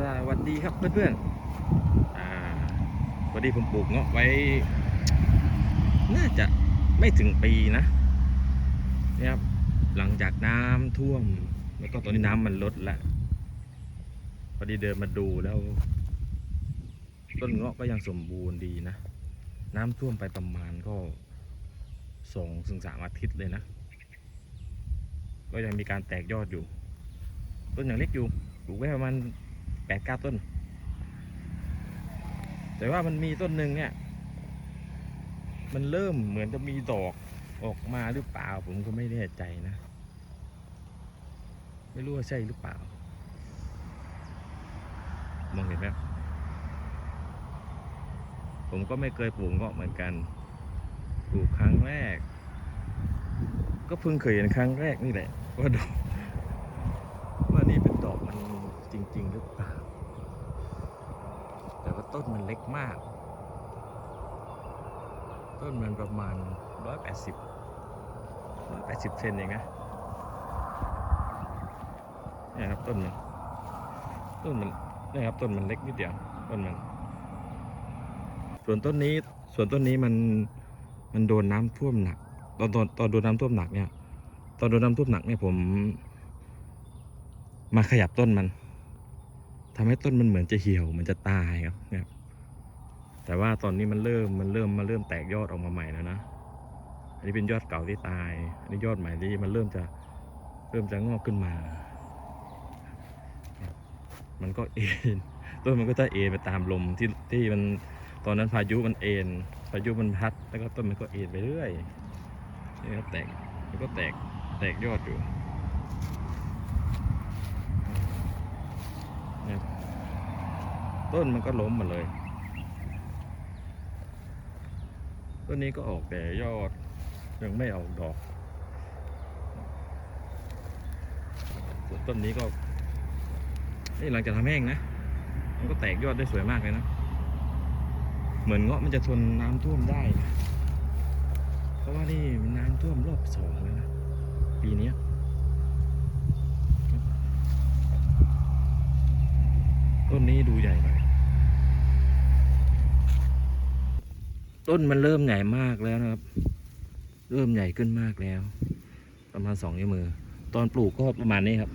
สวัสดีครับเพื่อนๆอ่าวันนี้ผมปลูกเงาะไว้ น่าจะไม่ถึงปีนะเนี่ยครับหลังจากน้ำท่วม แล้วก็ตอนนี้น้ำมันลดล้วพอดีเดินมาดูแล้ว ต้นเงาะก็ยังสมบูรณ์ดีนะ น้ำท่วมไปประมาณก็สองถึงสามอาทิตย์เลยนะ ก็ยังมีการแตกยอดอยู่ ต้นอยังเล็กอยู่ปลูกไว้ประมาณ ปดเก้าต้น แต่ว่ามันมีต้นหนึ่งเนี่ย มันเริ่มเหมือนจะมีดอกออกมาหรือเปล่า ผมก็ไม่แน่ใจนะ ไม่รู้ว่าใช่หรือเปล่ามองเห็นไหมผมก็ไม่เคยปลูกเงาะเหมือนกันปลูกครั้งแรก ก็เพิ่งเคยเห็นครั้งแรกนี่แหละว่าดอก ว่านี่เป็นดอกมันจริง ๆ หรือเปล่า แต้นมันเล็กมาก ต้นมันประมาณร้อยแปดสิบร้อยแปดสิบเซนเองนะนี่ครับต้นมันต้นมันนี่ครับต้นมันเล็กนิดเดียวต้นมัน ส่วนต้นนี้ส่วนต้นนี้มันมันโดนน้ำท่วมหนัก ตอนตอนตอนโดนน้ำท่วมหนักเนี่ย ตอนโดนน้ำท่วมหนักเนี่ยผม มาขยับต้นมัน ทำให้ต้นมันเหมือนจะเหี่ยวมันจะตายครับเนี่ยแต่ว่าตอนนี้มันเริ่มมันเริ่มมาเริ่มแตกยอดออกมาใหม่แล้วนะ อันนี้เป็นยอดเก่าที่ตาย อันนี้ยอดใหม่ที่มันเริ่มจะเริ่มจะงอกขึ้นมา มันก็เอ็นต้นมันก็จะเอ็นไปตามลมที่ที่มันตอนนั้นพายุมันเอ็นพายุมันพัด แล้วก็ต้นมันก็เอ็นไปเรื่อยนี่ครับแตกมันก็แตกแตกยอดอยู่ ต้นมันก็ล้มหมาเลย ต้นนี้ก็ออกแต่ยอดยังไม่ออกดอก ส่วนต้นนี้ก็นี่หลังจากทำแห้งนะ มันก็แตกยอดได้สวยมากเลยนะ เหมือนเงาะมันจะทนน้ำท่วมได้นะ เพราะว่านี่มันน้ำท่วมรอบสองแล้วนะ ปีนี้ต้นนี้ดูใหญ่หน่อย ต้นมันเริ่มใหญ่มากแล้วนะครับ เริ่มใหญ่ขึ้นมากแล้ว ประมาณสองนิ้วมือ ตอนปลูกก็ประมาณนี้ครับ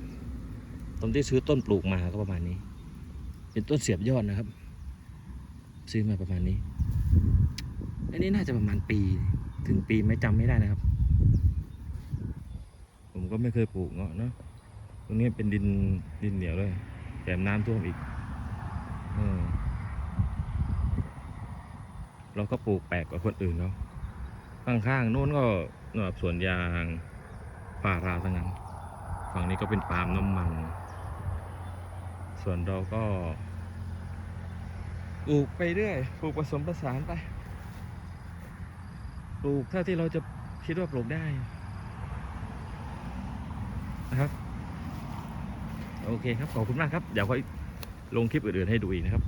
ตอนที่ซื้อต้นปลูกมาก็ประมาณนี้ เป็นต้นเสียบยอดนะครับ ซื้อมาประมาณนี้ อันนี้น่าจะประมาณปี ถึงปีไม่จำไม่ได้นะครับ ผมก็ไม่เคยปลูกเงาะเนาะตรงนี้เป็นดินดินเหนียวเลยแถมน้ำท่วมอีกเออ เราก็ปลูกแปลกกว่าคนอื่นเนาะข้างๆโน้นก็แบบสวนยางป่าราทั้งนั้น ฝั่งนี้ก็เป็นปาล์มน้ำมัน ส่วนเราก็ปลูกไปเรื่อยปลูกผสมผสานไปปลูกเท่าที่เราจะคิดว่าปลูกได้นะครับ โอเคครับ ขอบคุณมากครับ เดี๋ยวค่อยลงคลิปอื่นๆให้ดูอีกนะครับ